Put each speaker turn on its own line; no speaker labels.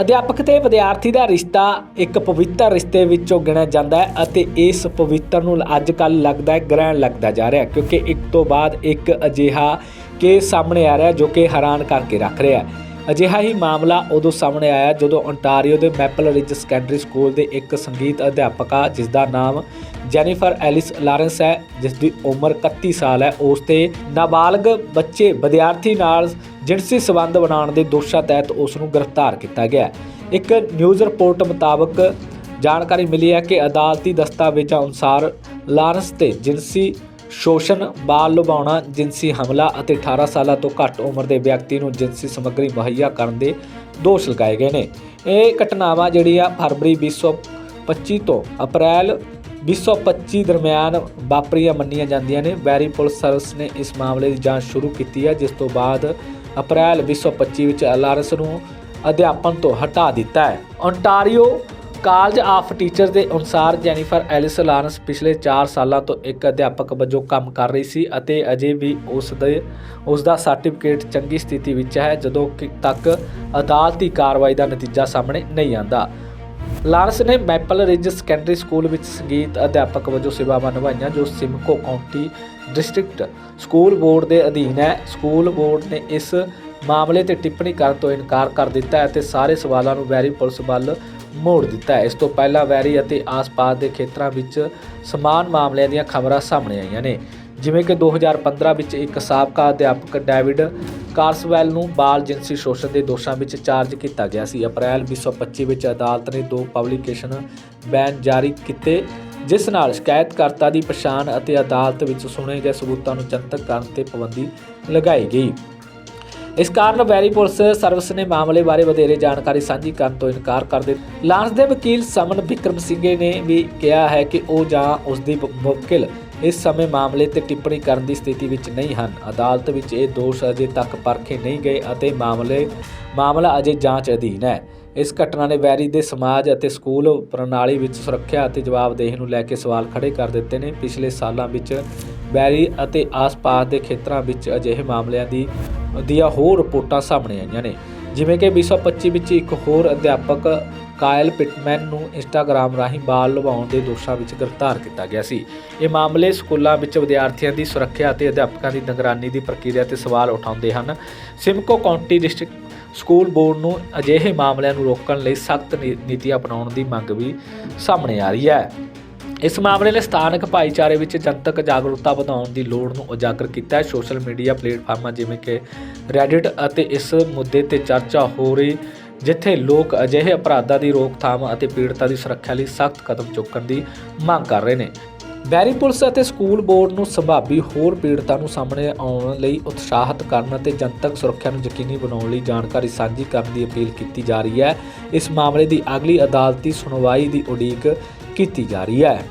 ਅਧਿਆਪਕ ਤੇ ਵਿਦਿਆਰਥੀ ਦਾ ਰਿਸ਼ਤਾ ਇੱਕ ਪਵਿੱਤਰ ਰਿਸ਼ਤੇ ਵਿੱਚੋਂ ਗਿਣਿਆ ਜਾਂਦਾ ਹੈ ਅਤੇ ਇਸ ਪਵਿੱਤਰ ਨੂੰ ਅੱਜ ਕੱਲ੍ਹ ਲੱਗਦਾ ਹੈ, ਗ੍ਰਹਿਣ ਲੱਗਦਾ ਜਾ ਰਿਹਾ ਕਿਉਂਕਿ ਇੱਕ ਤੋਂ ਬਾਅਦ ਇੱਕ ਅਜਿਹਾ ਕੇਸ ਸਾਹਮਣੇ ਆ ਰਿਹਾ ਜੋ ਕਿ ਹੈਰਾਨ ਕਰਕੇ ਰੱਖ ਰਿਹਾ ਹੈ। ਅਜਿਹਾ ਹੀ ਮਾਮਲਾ ਉਦੋਂ ਸਾਹਮਣੇ ਆਇਆ ਜਦੋਂ ਓਨਟਾਰੀਓ ਦੇ ਮੈਪਲ ਰਿਜ ਸੈਕੰਡਰੀ ਸਕੂਲ ਦੇ ਇੱਕ ਸੰਗੀਤ ਅਧਿਆਪਕਾ, ਜਿਸ ਦਾ ਨਾਮ ਜੈਨੀਫਰ ਐਲਿਸ ਲਾਰੈਂਸ ਹੈ, ਜਿਸ ਦੀ ਉਮਰ 31 ਸਾਲ ਹੈ, ਉਸ ਤੇ ਨਾਬਾਲਗ ਬੱਚੇ, ਵਿਦਿਆਰਥੀ ਨਾਲ ਜਿਨਸੀ ਸਬੰਧ ਬਣਾਉਣ ਦੇ ਦੋਸ਼ਾਂ ਤਹਿਤ ਉਸ ਨੂੰ ਗ੍ਰਿਫਤਾਰ ਕੀਤਾ ਗਿਆ ਇੱਕ ਨਿਊਜ਼ ਰਿਪੋਰਟ ਮੁਤਾਬਕ ਜਾਣਕਾਰੀ ਮਿਲੀ ਹੈ ਕਿ ਅਦਾਲਤੀ ਦਸਤਾਵੇਜ਼ਾਂ ਅਨੁਸਾਰ ਲਾਰੈਂਸ ਤੇ ਜਿਨਸੀ ਸ਼ੋਸ਼ਣ ਬਾਲ ਲੁਭਾਉਣਾ, ਜਿਨਸੀ ਹਮਲਾ ਅਤੇ 18 ਸਾਲਾਂ ਤੋਂ ਘੱਟ ਉਮਰ ਦੇ ਵਿਅਕਤੀ ਨੂੰ ਜਿਨਸੀ ਸਮੱਗਰੀ ਮੁਹੱਈਆ ਕਰਨ ਦੇ ਦੋਸ਼ ਲਗਾਏ ਗਏ ਨੇ। ਇਹ ਘਟਨਾਵਾਂ ਜਿਹੜੀਆਂ ਫਰਵਰੀ 2025 ਤੋਂ ਅਪ੍ਰੈਲ 2025 ਦਰਮਿਆਨ ਵਾਪਰੀਆਂ ਮੰਨੀਆਂ ਜਾਂਦੀਆਂ ਨੇ, ਵੈਰੀ ਪੁਲਿਸ ਸਰਵਿਸ ਨੇ ਇਸ ਮਾਮਲੇ ਦੀ ਜਾਂਚ ਸ਼ੁਰੂ ਕੀਤੀ ਹੈ, ਜਿਸ ਤੋਂ ਬਾਅਦ ਅਪ੍ਰੈਲ 2025 ਵਿੱਚ ਲਾਰੈਂਸ ਨੂੰ ਅਧਿਆਪਨ ਤੋਂ ਹਟਾ ਦਿੱਤਾ ਹੈ। ਓਨਟਾਰੀਓ ਕਾਲਜ ਆਫ ਟੀਚਰ ਦੇ ਅਨੁਸਾਰ ਜੈਨੀਫਰ ਐਲਿਸ ਲਾਰੈਂਸ ਪਿਛਲੇ 4 ਸਾਲਾਂ ਤੋਂ ਇੱਕ ਅਧਿਆਪਕ ਵਜੋਂ ਕੰਮ ਕਰ ਰਹੀ ਸੀ ਅਤੇ ਅਜੇ ਵੀ ਉਸ ਦੇ, ਉਸ ਦਾ ਸਰਟੀਫਿਕੇਟ ਚੰਗੀ ਸਥਿਤੀ ਵਿੱਚ ਹੈ, ਜਦੋਂ ਕਿ ਤੱਕ ਅਦਾਲਤੀ ਕਾਰਵਾਈ ਦਾ ਨਤੀਜਾ ਸਾਹਮਣੇ ਨਹੀਂ ਆਂਦਾ ਲਾਰਸ ਨੇ ਮੈਪਲ ਰਿਜ ਸੈਕੰਡਰੀ ਸਕੂਲ ਵਿੱਚ ਸੰਗੀਤ ਅਧਿਆਪਕ ਵਜੋਂ ਸੇਵਾਵਾਂ ਨਿਭਾਈਆਂ, ਜੋ Simcoe County District school board ਦੇ ਅਧੀਨ ਹੈ। ਸਕੂਲ ਬੋਰਡ ਨੇ ਇਸ ਮਾਮਲੇ ਤੇ ਟਿੱਪਣੀ ਕਰਨ ਤੋਂ ਇਨਕਾਰ ਕਰ ਦਿੱਤਾ ਹੈ ਅਤੇ ਸਾਰੇ ਸਵਾਲਾਂ ਨੂੰ ਵੈਰੀ ਪੁਲਿਸ ਵੱਲ ਮੋੜ ਦਿੱਤਾ। ਹੈ ਇਸ ਤੋਂ ਪਹਿਲਾਂ ਵੈਰੀ ਅਤੇ ਆਸ-ਪਾਸ ਦੇ ਖੇਤਰਾਂ ਵਿੱਚ ਸਮਾਨ ਮਾਮਲਿਆਂ ਦੀਆਂ ਖਬਰਾਂ ਸਾਹਮਣੇ ਆਈਆਂ ਨੇ। ਜਿਵੇਂ ਕਿ 2015 ਵਿੱਚ ਇੱਕ ਸਾਬਕਾ ਅਧਿਆਪਕ ਡੇਵਿਡ ਕਾਰਸਵੈਲ ਨੂੰ ਬਾਲ ਜਿਨਸੀ ਸ਼ੋਸ਼ਣ ਦੇ ਦੋਸ਼ਾਂ ਵਿੱਚ ਚਾਰਜ ਕੀਤਾ ਗਿਆ ਸੀ। ਅਪ੍ਰੈਲ 2025 ਵਿੱਚ ਅਦਾਲਤ ਨੇ ਦੋ ਪਬਲੀਕੇਸ਼ਨ ਬੈਨ ਜਾਰੀ ਕੀਤੇ, ਜਿਸ ਨਾਲ ਸ਼ਿਕਾਇਤਕਰਤਾ ਦੀ ਪਛਾਣ ਅਤੇ ਅਦਾਲਤ ਵਿੱਚ ਸੁਣੇ ਗਏ ਸਬੂਤਾਂ ਨੂੰ ਜਨਤਕ ਕਰਨ ਤੇ ਪਾਬੰਦੀ ਲਗਾਈ ਗਈ। ਇਸ ਕਾਰਨ ਵੈਰੀ ਪੁਲਿਸ ਸਰਵਿਸ ਨੇ ਮਾਮਲੇ ਬਾਰੇ ਵਧੇਰੇ ਜਾਣਕਾਰੀ ਸਾਂਝੀ ਕਰਨ ਤੋਂ ਇਨਕਾਰ ਕਰ ਦਿੱਤਾ। ਲਾਂਸ ਦੇ ਵਕੀਲ ਸਮਨ ਵਿਕਰਮ ਸਿੰਘੇ ਨੇ ਵੀ ਕਿਹਾ ਹੈ ਕਿ ਉਹ ਜਾਂ ਉਸ ਦੀ ਵ- ਇਸ ਸਮੇਂ ਮਾਮਲੇ ਤੇ ਟਿੱਪਣੀ ਕਰਨ ਦੀ ਸਥਿਤੀ ਵਿੱਚ ਨਹੀਂ ਹਨ। ਅਦਾਲਤ ਵਿੱਚ ਇਹ ਦੋਸ਼ ਅਜੇ ਤੱਕ ਪਰਖੇ ਨਹੀਂ ਗਏ ਅਤੇ ਮਾਮਲੇ, ਮਾਮਲਾ ਅਜੇ ਜਾਂਚ ਅਧੀਨ ਹੈ। ਇਸ ਘਟਨਾ ਨੇ ਵੈਰੀ ਦੇ ਸਮਾਜ ਅਤੇ ਸਕੂਲ ਪ੍ਰਣਾਲੀ ਵਿੱਚ ਸੁਰੱਖਿਆ ਅਤੇ ਜਵਾਬਦੇਹੀ ਨੂੰ ਲੈ ਕੇ ਸਵਾਲ ਖੜੇ ਕਰ ਦਿੱਤੇ ਨੇ। ਪਿਛਲੇ ਸਾਲਾਂ ਵਿੱਚ ਵੈਰੀ ਅਤੇ ਆਸ-ਪਾਸ ਦੇ ਖੇਤਰਾਂ ਵਿੱਚ ਅਜਿਹੇ ਮਾਮਲਿਆਂ ਦੀ, ਦੀਆਂ ਹੋਰ ਰਿਪੋਰਟਾਂ ਸਾਹਮਣੇ ਆਈਆਂ ਨੇ। ਜਿਵੇਂ ਕਿ 2025 ਵਿੱਚ ਇੱਕ ਹੋਰ ਅਧਿਆਪਕ ਕਾਇਲ ਪਿਟਮੈਨ ਨੂੰ ਇੰਸਟਾਗ੍ਰਾਮ ਰਾਹੀਂ ਬਾਲ ਲਵਾਉਣ ਦੇ ਦੋਸ਼ਾਂ ਵਿੱਚ ਗ੍ਰਿਫਤਾਰ ਕੀਤਾ ਗਿਆ ਸੀ। ਇਹ ਮਾਮਲੇ ਸਕੂਲਾਂ ਵਿੱਚ ਵਿਦਿਆਰਥੀਆਂ ਦੀ ਸੁਰੱਖਿਆ ਅਤੇ ਅਧਿਆਪਕਾਂ ਦੀ ਨਿਗਰਾਨੀ ਦੀ ਪ੍ਰਕਿਰਿਆ ਤੇ ਸਵਾਲ ਉਠਾਉਂਦੇ ਹਨ। Simcoe County District school board ਨੂੰ ਅਜਿਹੇ ਮਾਮਲਿਆਂ ਨੂੰ ਰੋਕਣ ਲਈ ਸਖਤ ਨੀਤੀ ਅਪਣਾਉਣ ਦੀ ਮੰਗ ਵੀ ਸਾਹਮਣੇ ਆ ਰਹੀ ਹੈ। ਇਸ ਮਾਮਲੇ ਨੇ ਸਥਾਨਕ ਭਾਈਚਾਰੇ ਵਿੱਚ ਜਨਤਕ ਜਾਗਰੂਕਤਾ ਵਧਾਉਣ ਦੀ ਲੋੜ ਨੂੰ ਉਜਾਗਰ ਕੀਤਾ ਹੈ। ਸੋਸ਼ਲ ਮੀਡੀਆ ਪਲੇਟਫਾਰਮਾਂ ਜਿਵੇਂ ਕਿ ਰੈਡਿਟ ਅਤੇ ਇਸ ਮੁੱਦੇ ਤੇ ਚਰਚਾ ਹੋ ਰਹੀ ਜਿੱਥੇ ਲੋਕ ਅਜਿਹੇ ਅਪਰਾਧਾਂ ਦੀ ਰੋਕਥਾਮ ਅਤੇ ਪੀੜਤਾਂ ਦੀ ਸੁਰੱਖਿਆ ਲਈ ਸਖਤ ਕਦਮ ਚੁੱਕਣ ਦੀ ਮੰਗ ਕਰ ਰਹੇ ਨੇ। ਬੈਰੀ ਪੁਲਿਸ ਅਤੇ ਸਕੂਲ ਬੋਰਡ ਨੂੰ ਸੰਭਾਵੀ ਹੋਰ ਪੀੜਤਾਂ ਨੂੰ ਸਾਹਮਣੇ ਆਉਣ ਲਈ ਉਤਸ਼ਾਹਿਤ ਕਰਨ ਅਤੇ ਜਨਤਕ ਸੁਰੱਖਿਆ ਨੂੰ ਯਕੀਨੀ ਬਣਾਉਣ ਲਈ ਜਾਣਕਾਰੀ ਸਾਂਝੀ ਕਰਨ ਦੀ ਅਪੀਲ ਕੀਤੀ ਜਾ ਰਹੀ ਹੈ। ਇਸ ਮਾਮਲੇ ਦੀ ਅਗਲੀ ਅਦਾਲਤੀ ਸੁਣਵਾਈ ਦੀ ਉਡੀਕ ਕੀਤੀ ਜਾ ਰਹੀ ਹੈ।